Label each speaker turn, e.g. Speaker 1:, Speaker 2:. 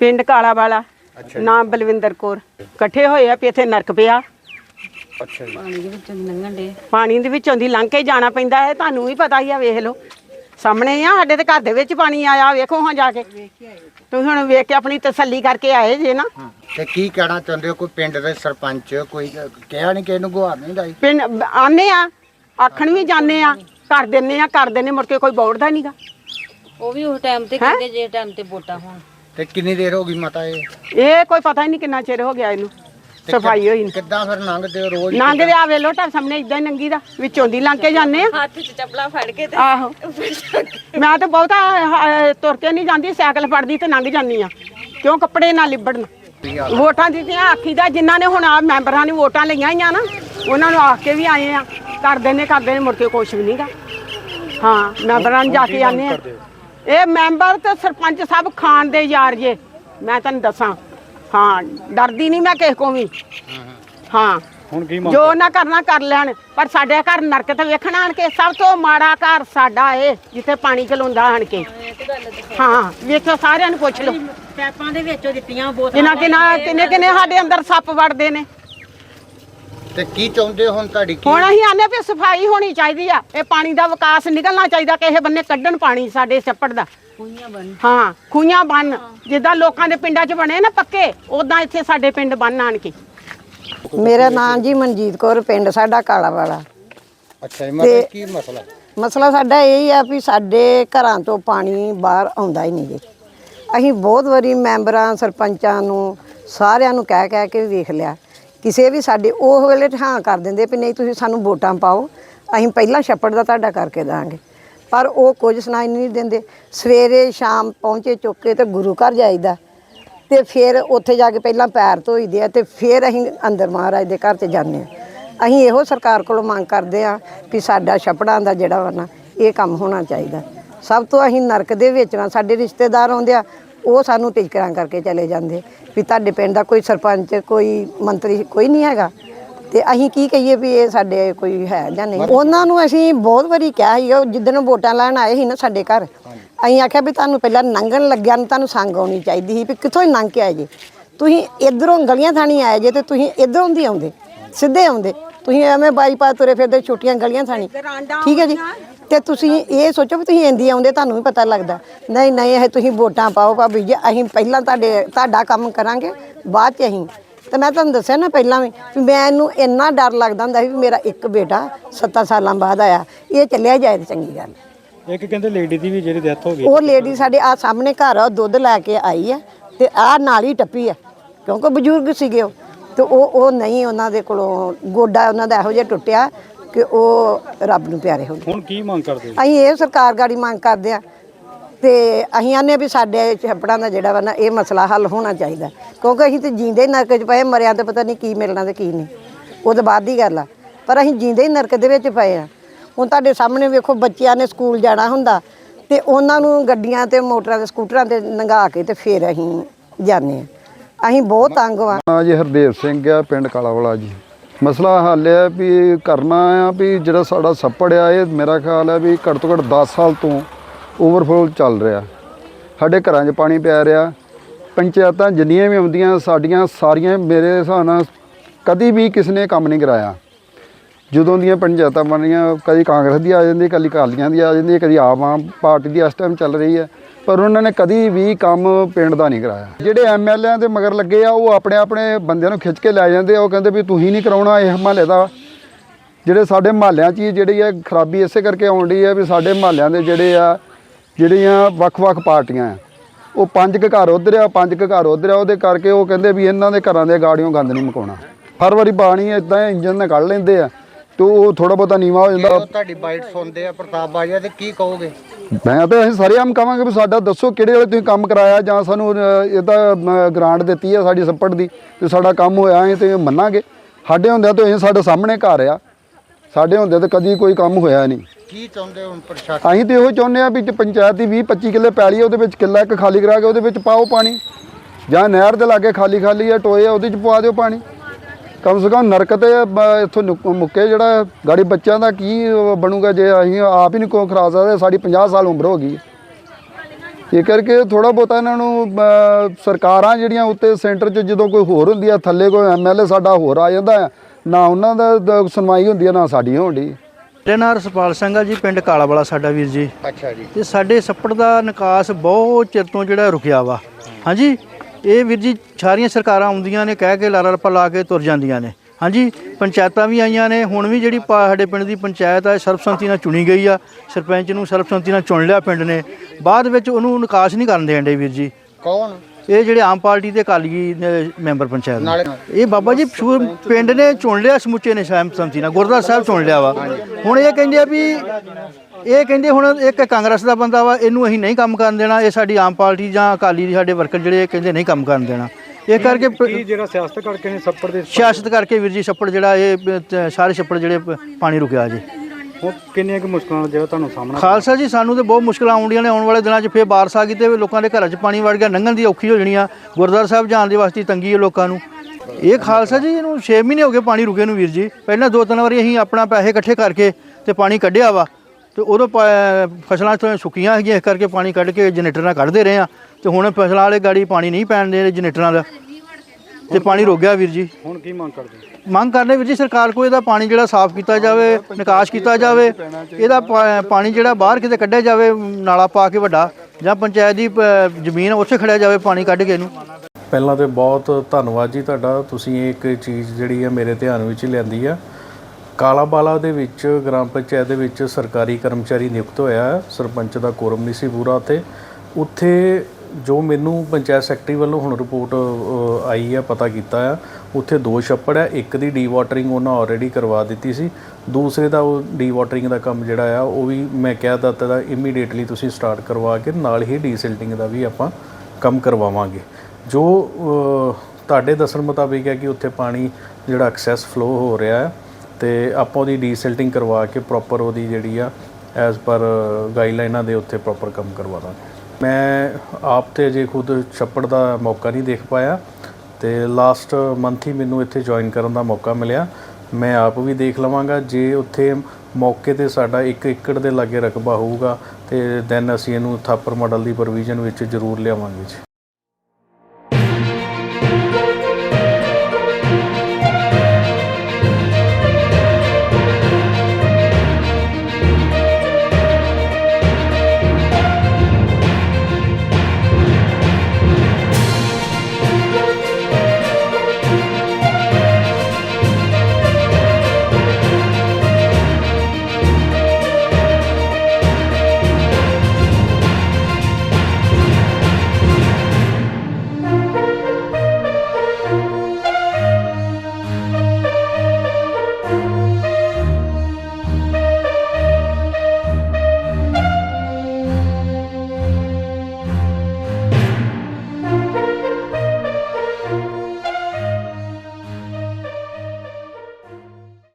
Speaker 1: ਪਿੰਡ ਕਾਲਾ ਵਾਲਾ
Speaker 2: ਅੱਛਾ
Speaker 1: ਨਾਮ ਬਲਵਿੰਦਰ ਕੌਰ। ਇਕੱਠੇ ਹੋਏ ਆ ਵੀ ਇੱਥੇ ਨਰਕ ਪਿਆ।
Speaker 2: ਅੱਛਾ ਜੀ।
Speaker 3: ਪਾਣੀ ਦੇ ਵਿੱਚੋਂ ਦੀ ਲੰਘਣ ਦੇ
Speaker 1: ਪਾਣੀ ਦੇ ਵਿੱਚੋਂ ਦੀ ਲੰਘ ਕੇ ਜਾਣਾ ਪੈਂਦਾ ਹੈ ਤੁਹਾਨੂੰ ਵੀ ਪਤਾ ਹੀ ਆ ਵੇਖ ਲਓ। ਸਾਹਮਣੇ ਆ ਸਾਡੇ ਤੇ ਘਰ ਦੇ ਵਿੱਚ ਪਾਣੀ ਆਇਆ ਵੇਖੋ ਹਾਂ ਜਾ ਕੇ। ਤੁਸੀਂ ਹੁਣ ਵੇਖ ਕੇ ਆਪਣੀ ਤਸੱਲੀ ਕਰਕੇ ਆਏ ਜੇ ਨਾ।
Speaker 2: ਤੇ ਕੀ ਕਹਿਣਾ ਚਾਹੁੰਦੇ ਹੋ? ਕੋਈ ਪਿੰਡ ਦੇ ਸਰਪੰਚ ਕੋਈ ਕਿਹਾ ਨਹੀਂ ਕਿ ਇਹਨੂੰ ਗੁਹਾਰ ਨਹੀਂ ਲਾਈ?
Speaker 1: ਪਿੰਡ ਆਨੇ ਆ ਆਖਣ ਵੀ ਜਾਂਦੇ ਆ ਕਰ ਦਿੰਨੇ ਆ ਕਰ ਦਿੰਨੇ ਮੁੜ ਕੇ ਕੋਈ ਬੌੜਦਾ ਨਹੀਂਗਾ
Speaker 3: ਉਹ ਵੀ ਉਸ ਟਾਈਮ ਤੇ ਕਹਿੰਦੇ ਜੇ ਟਾਈਮ ਤੇ ਵੋਟਾਂ ਹੋਣ।
Speaker 2: ਤੇ ਕਿੰਨੀ ਦੇਰ ਹੋ ਗਈ ਮਾਤਾ ਇਹ?
Speaker 1: ਇਹ ਕੋਈ ਪਤਾ ਹੀ ਨਹੀਂ ਕਿੰਨਾ ਚਿਰ ਹੋ ਗਿਆ ਇਹਨੂੰ। ਸਫ਼ਾਈ ਹੋਈ ਨੂੰ।
Speaker 2: ਕਿੱਦਾਂ ਫਿਰ ਲੰਘਦੇ ਹੋ ਰੋਜ਼?
Speaker 1: ਲੰਘ ਦੇ ਆ ਵੇਲੋ ਤਾਂ ਸਾਹਮਣੇ ਇਦਾਂ ਹੀ ਨੰਗੀ ਦਾ ਵਿੱਚੋਂ ਦੀ ਲੰਘ ਕੇ ਜਾਂਦੇ ਆ।
Speaker 3: ਹੱਥ 'ਚ ਚੱਪਲਾਂ ਫੜ ਕੇ ਤੇ
Speaker 1: ਆਹੋ। ਮੈਂ ਤਾਂ ਬਹੁਤਾ ਅਹ, ਤੁਰ ਕੇ ਨਹੀਂ ਜਾਂਦੀ ਸਾਈਕਲ ਫੜਦੀ ਤੇ ਲੰਘ ਜਾਂਦੀ ਆ। ਕਿਉਂ ਕੱਪੜੇ ਨਾਲ ਲਿਬੜਨ? ਵੋਟਾਂ ਦਿੱਤੀਆਂ ਆਖੀ ਦਾ ਜਿਨ੍ਹਾਂ ਨੇ ਹੁਣ ਆ ਮੈਂਬਰਾਂ ਨੇ ਵੋਟਾਂ ਲਈਆਂ ਹੀ ਆ ਨਾ ਉਹਨਾਂ ਨੂੰ ਆਖ ਕੇ ਵੀ ਆਏ ਆ। ਕਰਦੇ ਨੇ ਕਰਦੇ ਨੇ ਮੁੜ ਕੇ ਕੁਛ ਵੀ ਨਹੀਂਗਾ ਹਾਂ ਮੈਂਬਰਾਂ ਨੂੰ ਜਾ ਕੇ ਆਨੇ ਆ। ਇਹ ਮੈਂਬਰ ਤੇ ਸਰਪੰਚ ਸਭ ਖਾਨ ਦੇ ਯਾਰ ਜੇ। ਮੈਂ ਤੁਹਾਨੂੰ ਦੱਸਾਂ। ਹਾਂ ਡਰਦੀ ਨਹੀਂ ਮੈਂ ਕਿਸੇ ਕੋ ਵੀ। ਹਾਂ।
Speaker 4: ਹੁਣ ਕੀ
Speaker 1: ਜੋ ਨਾ ਕਰਨਾ ਕਰ ਲੈਣ। ਪਰ ਸਾਡੇ ਘਰ ਨਰਕ ਤੇ ਵੇਖਣ ਆਣ ਕੇ ਸਭ ਤੋਂ ਮਾੜਾ ਘਰ ਸਾਡਾ ਏ ਜਿੱਥੇ ਪਾਣੀ ਚਲਾਉਂਦਾ ਆਣ ਕੇ। ਹਾਂ ਵੇਖੋ ਸਾਰਿਆਂ ਨੂੰ ਪੁੱਛ ਲਓ।
Speaker 3: ਪੈਪਾਂ ਦੇ ਵਿੱਚੋਂ ਦਿੱਤੀਆਂ ਬੋਤਲਾਂ
Speaker 1: ਕਿੰਨਾ ਕਿੰਨਾ ਕਿੰਨੇ ਕਿੰਨੇ ਸਾਡੇ ਅੰਦਰ ਸੱਪ ਵੜਦੇ ਨੇ।
Speaker 2: ਤੇ ਕੀ ਚਾਹੁੰਦੇ ਹੋ ਹੁਣ ਤੁਹਾਡੀ ਕੀ
Speaker 1: ਹੁਣ ਅਸੀਂ ਆਨੇ ਵੀ ਸਫ਼ਾਈ ਹੋਣੀ ਚਾਹੀਦੀ ਆ। ਇਹ ਪਾਣੀ ਦਾ ਵਿਕਾਸ ਨਿਕਲਣਾ ਚਾਹੀਦਾ ਕਿਸੇ ਬੰਨੇ ਕੱਢਣ ਪਾਣੀ ਸਾਡੇ ਛੱਪੜ ਦਾ।
Speaker 3: ਖੂਹੀਆਂ ਬਣ
Speaker 1: ਹਾਂ ਖੂਹਾਂ ਬੰਨ। ਜਿੱਦਾਂ ਲੋਕਾਂ ਦੇ ਪਿੰਡਾਂ 'ਚ ਬਣੇ ਨਾ ਪੱਕੇ ਉਦਾਂ ਇੱਥੇ ਸਾਡੇ ਪਿੰਡ ਬੰਨ ਆਣ ਕੇ।
Speaker 5: ਮੇਰਾ ਨਾਮ ਜੀ ਮਨਜੀਤ ਕੌਰ ਪਿੰਡ ਸਾਡਾ ਕਾਲਾ ਵਾਲਾ।
Speaker 2: ਅੱਛਾ ਜੀ ਮਤਲਬ ਕੀ ਮਸਲਾ?
Speaker 5: ਮਸਲਾ ਸਾਡਾ ਇਹ ਹੀ ਆ ਵੀ ਸਾਡੇ ਘਰਾਂ ਤੋਂ ਪਾਣੀ ਬਾਹਰ ਆਉਂਦਾ ਹੀ ਨਹੀਂ ਜੀ। ਅਸੀਂ ਬਹੁਤ ਵਾਰੀ ਮੈਂਬਰਾਂ ਸਰਪੰਚਾਂ ਨੂੰ ਸਾਰਿਆਂ ਨੂੰ ਕਹਿ ਕਹਿ ਕੇ ਵੇਖ ਲਿਆ। ਕਿਸੇ ਵੀ ਸਾਡੇ, ਉਹ ਵੇਲੇ ਹਾਂ ਕਰ ਦਿੰਦੇ ਵੀ ਨਹੀਂ ਤੁਸੀਂ ਸਾਨੂੰ ਵੋਟਾਂ ਪਾਓ, ਅਸੀਂ ਪਹਿਲਾਂ ਛੱਪੜ ਦਾ ਤੁਹਾਡਾ ਕਰਕੇ ਦਾਂਗੇ। ਪਰ ਉਹ ਕੁਝ ਸੁਣਾਈ ਨਹੀਂ ਦਿੰਦੇ। ਸਵੇਰੇ ਸ਼ਾਮ ਪਹੁੰਚੇ ਚੁੱਕੇ ਤੇ ਗੁਰੂ ਘਰ ਜਾਈਦਾ। ਤੇ ਫਿਰ ਉੱਥੇ ਜਾ ਕੇ ਪਹਿਲਾਂ ਪੈਰ ਧੋਈਦੇ ਆ ਤੇ ਫਿਰ ਅਸੀਂ ਅੰਦਰ ਮਹਾਰਾਜ ਦੇ ਘਰ 'ਚ ਜਾਂਦੇ ਆ। ਅਸੀਂ ਇਹੋ ਸਰਕਾਰ ਕੋਲੋਂ ਮੰਗ ਕਰਦੇ ਆ ਕਿ ਸਾਡਾ ਛਪੜਾਂ ਦਾ ਜਿਹੜਾ ਵਾ ਨਾ, ਇਹ ਕੰਮ ਹੋਣਾ ਚਾਹੀਦਾ। ਸਭ ਤੋਂ ਅਸੀਂ ਨਰਕ ਦੇ ਵਿੱਚ ਨਾ ਸਾਡੇ ਰਿਸ਼ਤੇਦਾਰ ਆਉਂਦੇ ਆ ਉਹ ਸਾਨੂੰ ਟਿਚਕਰਾਂ ਕਰਕੇ ਚਲੇ ਜਾਂਦੇ। ਵੀ ਤੁਹਾਡੇ ਪਿੰਡ ਦਾ ਕੋਈ ਸਰਪੰਚ ਕੋਈ ਮੰਤਰੀ ਕੋਈ ਨਹੀਂ ਹੈਗਾ। ਤੇ ਅਸੀਂ ਕੀ ਕਹੀਏ ਵੀ ਇਹ ਸਾਡੇ ਕੋਈ ਹੈ ਜਾਂ ਨਹੀਂ। ਉਹਨਾਂ ਨੂੰ ਅਸੀਂ ਬਹੁਤ ਵਾਰੀ ਕਿਹਾ ਸੀ ਉਹ ਜਿੱਦਣ ਵੋਟਾਂ ਲੈਣ ਆਏ ਸੀ ਨਾ ਸਾਡੇ ਘਰ ਅਸੀਂ ਆਖਿਆ ਵੀ ਤੁਹਾਨੂੰ ਪਹਿਲਾਂ ਲੰਘਣ ਲੱਗਿਆ ਨੂੰ ਤੁਹਾਨੂੰ ਸੰਗ ਆਉਣੀ ਚਾਹੀਦੀ ਸੀ ਵੀ ਕਿੱਥੋਂ ਹੀ ਲੰਘ ਕੇ ਆਏ ਜੇ। ਤੁਸੀਂ ਇਧਰੋਂ ਗਲੀਆਂ ਥਾਣੀ ਆਏ ਜੇ ਤੇ ਤੁਸੀਂ ਇਧਰੋਂ ਦੀ ਆਉਂਦੇ ਸਿੱਧੇ ਆਉਂਦੇ। ਤੁਸੀਂ ਐਵੇਂ ਬਾਈਪਾਸ ਤੁਰੇ ਫਿਰਦੇ ਛੋਟੀਆਂ ਗਲੀਆਂ ਥਾਣੀ ਠੀਕ ਹੈ ਜੀ। ਤੇ ਤੁਸੀਂ ਇਹ ਸੋਚੋ ਵੀ ਤੁਸੀਂ ਇੰਦੀ ਆਉਂਦੇ ਤੁਹਾਨੂੰ ਵੀ ਪਤਾ ਲੱਗਦਾ। ਨਹੀਂ ਨਹੀਂ ਇਹ ਤੁਸੀਂ ਵੋਟਾਂ ਪਾਓ ਭਾਬੀ ਜੀ ਅਸੀਂ ਪਹਿਲਾਂ ਤੁਹਾਡੇ ਤੁਹਾਡਾ ਕੰਮ ਕਰਾਂਗੇ ਬਾਅਦ ਚ ਅਸੀਂ। ਤੇ ਮੈਂ ਤੁਹਾਨੂੰ ਦੱਸਿਆ ਨਾ ਪਹਿਲਾਂ ਵੀ ਵੀ ਮੈਨੂੰ ਇੰਨਾ ਡਰ ਲੱਗਦਾ ਹੁੰਦਾ ਸੀ ਵੀ ਮੇਰਾ ਇੱਕ ਬੇਟਾ 7 ਸਾਲਾਂ ਬਾਅਦ ਆਇਆ ਇਹ ਚੱਲਿਆ ਜਾਏ ਤੇ ਚੰਗੀ ਗੱਲ।
Speaker 4: ਇੱਕ ਕਹਿੰਦੇ ਲੇਡੀ ਦੀ ਵੀ ਜਿਹੜੀ ਡੈਥ ਹੋ ਗਈ।
Speaker 5: ਉਹ ਲੇਡੀ ਸਾਡੇ ਆ ਸਾਹਮਣੇ ਘਰ ਆ ਉਹ ਦੁੱਧ ਲੈ ਕੇ ਆਈ ਹੈ ਤੇ ਆ ਨਾਲ ਹੀ ਟੱਪੀ ਹੈ ਕਿਉਂਕਿ ਬਜ਼ੁਰਗ ਸੀਗੇ ਉਹ। ਤੇ ਉਹ ਉਹ ਨਹੀਂ ਉਹਨਾਂ ਦੇ ਕੋਲੋਂ ਗੋਡਾ ਉਹਨਾਂ ਦਾ ਇਹੋ ਜਿਹਾ ਟੁੱਟਿਆ ਕਿ ਉਹ ਰੱਬ ਨੂੰ ਪਿਆਰੇ ਹੋ ਗਏ।
Speaker 4: ਹੁਣ ਕੀ ਮੰਗ ਕਰਦੇ
Speaker 5: ਅਸੀਂ ਇਹ ਸਰਕਾਰ ਗਾੜੀ ਮੰਗ ਕਰਦੇ ਆ ਤੇ ਅਸੀਂ ਆਨੇ ਵੀ ਸਾਡੇ ਛੱਪੜਾਂ ਦਾ ਜਿਹੜਾ ਵਾ ਨਾ ਇਹ ਮਸਲਾ ਹੱਲ ਹੋਣਾ ਚਾਹੀਦਾ ਕਿਉਂਕਿ ਅਸੀਂ ਤੇ ਜੀਂਦੇ ਹੀ ਨਰਕ 'ਚ ਪਏ ਮਰਿਆਂ ਤੇ ਪਤਾ ਨਹੀਂ ਕੀ ਮਿਲਣਾ ਤੇ ਕੀ ਨਹੀਂ। ਉਹ ਤਾਂ ਬਾਅਦ ਦੀ ਗੱਲ ਆ। ਪਰ ਅਸੀਂ ਜੀਂਦੇ ਹੀ ਨਰਕ ਦੇ ਵਿੱਚ ਪਏ ਆ ਹੁਣ ਤੁਹਾਡੇ ਸਾਹਮਣੇ ਵੇਖੋ ਬੱਚਿਆਂ ਨੇ ਸਕੂਲ ਜਾਣਾ ਹੁੰਦਾ ਤੇ ਉਹਨਾਂ ਨੂੰ ਗੱਡੀਆਂ ਤੇ ਮੋਟਰਾਂ ਤੇ ਸਕੂਟਰਾਂ ਤੇ ਲੰਘਾ ਕੇ ਤੇ ਫਿਰ ਅਸੀਂ ਜਾਂਦੇ ਆ ਅਸੀਂ ਬਹੁਤ ਤੰਗ ਆ
Speaker 6: ਨਾਂ ਜੀ ਹਰਦੇਵ ਸਿੰਘ ਆ ਪਿੰਡ ਕਾਲਾਵਾਲਾ ਜੀ। ਮਸਲਾ ਹੱਲ ਹੈ ਵੀ ਕਰਨਾ ਆ ਵੀ ਜਿਹੜਾ ਸਾਡਾ ਛੱਪੜ ਆ, ਇਹ ਮੇਰਾ ਖਿਆਲ ਹੈ ਵੀ ਘੱਟ ਤੋਂ ਘੱਟ 10 ਸਾਲ ਤੋਂ ਓਵਰਫਲੋ ਚੱਲ ਰਿਹਾ। ਸਾਡੇ ਘਰਾਂ 'ਚ ਪਾਣੀ ਪੈ ਰਿਹਾ। ਪੰਚਾਇਤਾਂ ਜਿੰਨੀਆਂ ਵੀ ਆਉਂਦੀਆਂ, ਸਾਡੀਆਂ ਸਾਰੀਆਂ ਮੇਰੇ ਹਿਸਾਬ ਨਾਲ ਕਦੀ ਵੀ ਕਿਸ ਨੇ ਕੰਮ ਨਹੀਂ ਕਰਾਇਆ। ਜਦੋਂ ਦੀਆਂ ਪੰਚਾਇਤਾਂ ਬਣੀਆਂ ਕਦੀ ਕਾਂਗਰਸ ਦੀ ਆ ਜਾਂਦੀ, ਕਦੀ ਅਕਾਲੀਆਂ ਦੀ ਆ ਜਾਂਦੀ, ਕਦੀ ਆਮ ਆਮ ਪਾਰਟੀ ਦੀ ਇਸ ਟਾਈਮ ਚੱਲ ਰਹੀ ਹੈ। ਪਰ ਉਹਨਾਂ ਨੇ ਕਦੀ ਵੀ ਕੰਮ ਪਿੰਡ ਦਾ ਨਹੀਂ ਕਰਾਇਆ। ਜਿਹੜੇ ਐਮਐਲਏਆਂ ਦੇ ਮਗਰ ਲੱਗੇ ਆ, ਉਹ ਆਪਣੇ ਆਪਣੇ ਬੰਦਿਆਂ ਨੂੰ ਖਿੱਚ ਕੇ ਲੈ ਜਾਂਦੇ ਆ। ਉਹ ਕਹਿੰਦੇ ਵੀ ਤੁਸੀਂ ਨਹੀਂ ਕਰਾਉਣਾ ਇਹ ਮਹੱਲੇ ਦਾ। ਜਿਹੜੇ ਸਾਡੇ ਮਹੱਲਿਆਂ 'ਚ ਹੀ ਜਿਹੜੀ ਹੈ ਖਰਾਬੀ ਇਸੇ ਕਰਕੇ ਆਉਣ ਡਈ ਹੈ ਵੀ ਸਾਡੇ ਮਹੱਲਿਆਂ ਦੇ ਜਿਹੜੇ ਆ, ਜਿਹੜੀਆਂ ਵੱਖ-ਵੱਖ ਪਾਰਟੀਆਂ ਆ, ਉਹ ਪੰਜ ਕੁ ਘਰ ਉਧਰ ਆ, ਪੰਜ ਕੁ ਘਰ ਉਧਰ ਆ। ਉਹਦੇ ਕਰਕੇ ਉਹ ਕਹਿੰਦੇ ਵੀ ਇਹਨਾਂ ਦੇ ਘਰਾਂ ਦੇ ਗਾੜੀਆਂ ਗੰਦ ਨਹੀਂ ਮਕਾਉਣਾ। ਹਰ ਵਾਰੀ ਪਾਣੀ ਇਦਾਂ ਇੰਜਨ ਨਾਲ ਕੱਢ ਲੈਂਦੇ ਆ। ਤੇ ਉਹ ਥੋੜਾ ਬਹੁਤਾ ਨੀਵਾ ਹੋ ਜਾਂਦਾ।
Speaker 2: ਤੁਹਾਡੀ ਬਾਈਟ ਸੁਣਦੇ ਆ ਪ੍ਰਤਾਪ ਬਾਜੀਆ ਤੇ ਕੀ ਕਹੋਗੇ?
Speaker 6: ਮੈਂ ਤਾਂ ਅਸੀਂ ਸਾਰੇ ਆਮ ਕਵਾਂਗੇ ਵੀ ਸਾਡਾ ਦੱਸੋ ਕਿਹੜੇ ਵਾਲੇ ਤੁਸੀਂ ਕੰਮ ਕਰਾਇਆ ਜਾਂ ਸਾਨੂੰ ਅ, ਇਹਦਾ ਗ੍ਰਾਂਟ ਦਿੱਤੀ ਹੈ ਸਾਡੀ ਸੱਪੜ ਦੀ ਤੇ ਸਾਡਾ ਕੰਮ ਹੋਇਆ ਹੈ ਤੇ ਮੰਨਾਂਗੇ। ਸਾਡੇ ਹੁੰਦਿਆਂ ਤਾਂ ਇਹ ਸਾਡੇ ਸਾਹਮਣੇ ਘਰ ਆ। ਸਾਡੇ ਹੁੰਦਿਆਂ ਤਾਂ ਕਦੀ ਕੋਈ ਕੰਮ ਹੋਇਆ ਨਹੀਂ।
Speaker 2: ਕੀ ਚਾਹੁੰਦੇ ਹੋ ਹੁਣ ਪ੍ਰਸ਼ਾਸਨ?
Speaker 6: ਅਸੀਂ ਤੇ ਇਹੋ ਚਾਹੁੰਦੇ ਆ ਵੀ ਜੇ ਪੰਚਾਇਤ ਦੀ 20 25 ਕਿੱਲੇ ਪੈਲੀ ਆ ਉਹਦੇ ਵਿੱਚ ਕਿੱਲਾ ਇੱਕ ਖਾਲੀ ਕਰਾ ਕੇ ਉਹਦੇ ਵਿੱਚ ਪਾਓ ਪਾਣੀ। ਜਾਂ ਨਹਿਰ ਦੇ ਲਾਗੇ ਖਾਲੀ ਖਾਲੀ ਆ ਟੋਏ ਆ ਉਹਦੇ ਚ ਪਵਾ ਦਿਓ ਪਾਣੀ। ਕਮ ਸੇ ਕਮ ਨਰਕ ਤੇ ਬ- ਇੱਥੋਂ ਨੁਕ- ਮੁੱਕੇ ਜਿਹੜਾ ਗਾੜੀ ਬੱਚਿਆਂ ਦਾ ਕੀ ਬਣੂਗਾ ਜੇ ਅਸੀਂ ਆਪ ਹੀ ਨਹੀਂ ਕੋ ਖਰਾ ਸਕਦੇ ਸਾਡੀ 50 ਸਾਲ ਉਮਰ ਹੋ ਗਈ। ਇਹ ਕਰਕੇ ਥੋੜਾ ਬਹੁਤਾ ਇਹਨਾਂ ਨੂੰ ਸਰਕਾਰਾਂ ਜਿਹੜੀਆਂ ਉੱਤੇ ਸੈਂਟਰ 'ਚ ਜਦੋਂ ਕੋਈ ਹੋਰ ਹੁੰਦੀ ਆ ਥੱਲੇ ਕੋਈ ਐਮਐਲਏ ਸਾਡਾ ਹੋਰ ਆ ਜਾਂਦਾ ਹੈ, ਨਾ ਉਹਨਾਂ ਦਾ ਦਾ ਸੁਣਵਾਈ ਹੁੰਦੀ ਹੈ ਨਾ ਸਾਡੀ ਹੁੰਦੀ
Speaker 7: ਮੇਰੇ ਨਾਂ ਰਸਪਾਲ ਸਿੰਘ ਆ ਜੀ ਪਿੰਡ ਕਾਲਾਵਾਲਾ ਸਾਡਾ ਵੀਰ ਜੀ।
Speaker 2: ਅੱਛਾ ਜੀ।
Speaker 7: ਤੇ ਸਾਡੇ ਛੱਪੜ ਦਾ ਨਿਕਾਸ ਬਹੁਤ ਚਿਰ ਤੋਂ ਜਿਹੜਾ ਰੁਕਿਆ ਵਾ। ਹਾਂਜੀ? ਇਹ ਵੀਰ ਜੀ ਸਾਰੀਆਂ ਸਰਕਾਰਾਂ ਆਉਂਦੀਆਂ ਨੇ ਕਹਿ ਕੇ ਲਾਰਾ ਰੱਪਾ ਲਾ ਕੇ ਤੁਰ ਜਾਂਦੀਆਂ ਨੇ। ਹਾਂਜੀ ਪੰਚਾਇਤਾਂ ਵੀ ਆਈਆਂ ਨੇ ਹੁਣ ਵੀ ਜਿਹੜੀ ਸਾਡੇ ਪਿੰਡ ਦੀ ਪੰਚਾਇਤ ਆ ਸਰਬਸੰਮਤੀ ਨਾਲ ਚੁਣੀ ਗਈ ਆ। ਸਰਪੰਚ ਨੂੰ ਸਰਬਸੰਮਤੀ ਨਾਲ ਚੁਣ ਲਿਆ ਪਿੰਡ ਨੇ। ਬਾਅਦ ਵਿੱਚ ਉਹਨੂੰ ਨਿਕਾਸ ਨਹੀਂ ਕਰਨ ਦੇਣ ਡੇ ਵੀਰ ਜੀ।
Speaker 2: ਕੌਣ?
Speaker 7: ਇਹ ਜਿਹੜੇ ਆਮ ਪਾਰਟੀ ਦੇ ਅਕਾਲੀ ਮੈਂਬਰ ਪੰਚਾਇਤ ਨੇ। ਇਹ ਬਾਬਾ ਜੀ ਪਿੰਡ ਨੇ ਚੁਣ ਲਿਆ ਸਮੁੱਚੇ ਨੇ ਸ਼ਾਮ ਸੰਤੀ ਨਾਲ। ਗੁਰਦੁਆਰਾ ਸਾਹਿਬ ਚੁਣ ਲਿਆ ਵਾ। ਹੁਣ ਇਹ ਕਹਿੰਦੇ ਆ ਵੀ ਇਹ ਕਹਿੰਦੇ ਹੁਣ ਇੱਕ ਕਾਂਗਰਸ ਦਾ ਬੰਦਾ ਵਾ ਇਹਨੂੰ ਅਸੀਂ ਨਹੀਂ ਕੰਮ ਕਰਨ ਦੇਣਾ ਇਹ ਸਾਡੀ ਆਮ ਪਾਰਟੀ ਜਾਂ ਅਕਾਲੀ ਦੇ ਸਾਡੇ ਵਰਕਰ ਜਿਹੜੇ ਇਹ ਕਹਿੰਦੇ ਨਹੀਂ ਕੰਮ ਕਰਨ ਦੇਣਾ। ਇਹ ਕਰਕੇ ਪ-
Speaker 4: ਕੀ ਜਿਹੜਾ ਸਿਆਸਤ ਕਰਕੇ ਨੇ ਛੱਪੜ ਦੇ
Speaker 7: ਸਿਆਸਤ ਕਰਕੇ ਵੀਰ ਜੀ ਛੱਪੜ ਜਿਹੜਾ ਇਹ ਤੇ ਸਾਰੇ ਛੱਪੜ ਜਿਹੜੇ ਪ- ਪਾਣੀ ਰੁਕਿਆ ਜੀ।
Speaker 4: ਹੁਣ ਕਿੰਨੀਆਂ ਕੁ ਮੁਸ਼ਕਲਾਂ ਦਾ ਜਿਹੜਾ ਤੁਹਾਨੂੰ ਸਾਹਮਣਾ
Speaker 7: ਖਾਲਸਾ ਜੀ ਸਾਨੂੰ ਤੇ ਬਹੁਤ ਮੁਸ਼ਕਲਾਂ ਆਉਂਦੀਆਂ ਨੇ ਆਉਣ ਵਾਲੇ ਦਿਨਾਂ 'ਚ ਫੇਰ ਬਾਰਿਸ਼ ਆ ਗਈ ਤੇ ਲੋਕਾਂ ਦੇ ਘਰਾਂ 'ਚ ਪਾਣੀ ਵੜ ਗਿਆ ਲੰਘਣ ਦੀ ਔਖੀ ਹੋ ਜਾਣੀ ਆ। ਗੁਰਦੁਆਰਾ ਸਾਹਿਬ ਜਾਣ ਦੇ ਵਾਸਤੇ ਤੰਗੀ ਹੈ ਲੋਕਾਂ ਨੂੰ। ਇਹ ਖਾਲਸਾ ਜੀ ਇਹਨੂੰ 6 ਮਹੀਨੇ ਹੋ ਗਏ ਪਾਣੀ ਰੁਕੇ ਨੂੰ ਵੀਰ ਜੀ। ਪਹਿਲਾਂ ਦੋ ਤਿੰਨ ਵਾਰੀ ਅਸੀਂ ਆਪਣਾ ਪੈਸੇ ਇਕੱਠੇ ਕਰਕੇ ਤੇ ਪਾਣੀ ਕੱਢਿਆ ਵਾ। ਤੇ ਉਦੋਂ ਫਸਲਾਂ ਤੋਂ ਸੁੱਕੀਆਂ ਹੈਗੀਆਂ ਇਸ ਕਰਕੇ ਪਾਣੀ ਕੱਢ ਕੇ ਜਨਰੇਟਰ ਨਾਲ ਕੱਢਦੇ ਰਹੇ ਆ ਤੇ ਹੁਣ ਫਸਲਾਂ ਵਾਲੇ ਗਾੜੀ ਪਾਣੀ ਨਹੀਂ ਪੈਣ ਦੇ ਜਨਰੇਟਰਾਂ ਦਾ। ਤੇ ਪਾਣੀ ਰੁਕ ਗਿਆ ਵੀਰ ਜੀ।
Speaker 4: ਹੁਣ ਕੀ ਮੰਗ ਕਰਦੇ
Speaker 7: ਮੰਗ ਕਰਨੇ ਵੀਰ ਜੀ ਸਰਕਾਰ ਕੋਲ ਇਹਦਾ ਪਾਣੀ ਜਿਹੜਾ ਸਾਫ਼ ਕੀਤਾ ਜਾਵੇ ਨਿਕਾਸ ਕੀਤਾ ਜਾਵੇ ਇਹਦਾ ਪਾਣੀ ਜਿਹੜਾ ਬਾਹਰ ਕਿਤੇ ਕੱਢਿਆ ਜਾਵੇ ਨਾਲਾ ਪਾ ਕੇ ਵੱਡਾ ਜਾਂ ਪੰਚਾਇਤ ਦੀ ਜ਼ਮੀਨ ਉੱਥੇ ਖੜਿਆ ਜਾਵੇ ਪਾਣੀ ਕੱਢ ਕੇ ਇਹਨੂੰ।
Speaker 8: ਪਹਿਲਾਂ ਤੇ ਬਹੁਤ ਧੰਨਵਾਦ ਜੀ ਤੁਹਾਡਾ। ਤੁਸੀਂ ਇੱਕ ਚੀਜ਼ ਜਿਹੜੀ ਹੈ ਮੇਰੇ ਧਿਆਨ ਵਿੱਚ ਲਿਆਂਦੀ ਆ। ਕਾਲਾਬਾਲਾ ਦੇ ਵਿੱਚ, ਗ੍ਰਾਮ ਪੰਚਾਇਤ ਦੇ ਵਿੱਚ ਸਰਕਾਰੀ ਕਰਮਚਾਰੀ ਨਿਯੁਕਤ ਹੋਇਆ ਹੈ। ਸਰਪੰਚ ਦਾ ਕੋਰਮ ਨਹੀਂ ਸੀ ਪੂਰਾ ਉੱਥੇ। ਉੱਥੇ ਜੋ ਮੈਨੂੰ ਪੰਚਾਇਤ ਸੈਕਟਰੀ ਵੱਲੋਂ ਹੁਣ ਰਿਪੋਰਟ ਆਈ ਹੈ, ਪਤਾ ਕੀਤਾ ਆ ਉੱਥੇ ਦੋ ਛੱਪੜ ਹੈ। ਇੱਕ ਦੀ ਡੀ ਡੀਵਾਟਰਿੰਗ ਉਹਨਾਂ ਆਲਰੇਡੀ ਕਰਵਾ ਦਿੱਤੀ ਸੀ। ਦੂਸਰੇ ਦਾ ਉਹ ਡੀ ਡੀਵਾਟਰਿੰਗ ਦਾ ਕੰਮ ਜਿਹੜਾ ਆ, ਉਹ ਵੀ ਮੈਂ ਕਹਿ ਦਿੱਤਾ ਦਾ ਇਮੀਡੀਏਟਲੀ ਤੁਸੀਂ ਸਟਾਰਟ ਕਰਵਾ ਕੇ ਨਾਲ ਹੀ ਡੀਸਿਲਟਿੰਗ ਦਾ ਵੀ ਆਪਾਂ ਕੰਮ ਕਰਵਾਵਾਂਗੇ। ਜੋ ਤੁਹਾਡੇ ਦੱਸਣ ਮੁਤਾਬਿਕ ਹੈ ਕਿ ਉੱਥੇ ਪਾਣੀ ਜਿਹੜਾ ਐਕਸੈਸ ਫਲੋ ਹੋ ਰਿਹਾ ਹੈ ਤੇ ਆਪਾਂ ਉਹਦੀ ਡੀਸਿਲਟਿੰਗ ਕਰਵਾ ਕੇ ਪ੍ਰੋਪਰ ਉਹਦੀ ਜਿਹੜੀ ਆ ਐਜ਼ ਪਰ ਗਾਈਡਲਾਈਨਾਂ ਦੇ ਉੱਤੇ ਪ੍ਰੋਪਰ ਕੰਮ ਕਰਵਾ ਦਾਂਗੇ। ਮੈਂ ਆਪ ਤੇ ਅਜੇ ਖੁਦ ਛੱਪੜ ਦਾ ਮੌਕਾ ਨਹੀਂ ਦੇਖ ਪਾਇਆ ਤੇ ਲਾਸਟ ਮੰਥ ਹੀ ਮੈਨੂੰ ਇੱਥੇ ਜੁਆਇਨ ਕਰਨ ਦਾ ਮੌਕਾ ਮਿਲਿਆ। ਮੈਂ ਆਪ ਵੀ ਦੇਖ ਲਵਾਂਗਾ, ਜੇ ਉੱਥੇ ਮੌਕੇ ਤੇ ਸਾਡਾ 1 ਏਕੜ ਦੇ ਲਾਗੇ ਰਕਬਾ ਹੋਊਗਾ ਤੇ ਦੈਨ ਅਸੀਂ ਇਹਨੂੰ ਥਾਪਰ ਮਾਡਲ ਦੀ ਪ੍ਰੋਵੀਜ਼ਨ ਵਿੱਚ ਜ਼ਰੂਰ ਲਿਆਵਾਂਗੇ ਜੀ।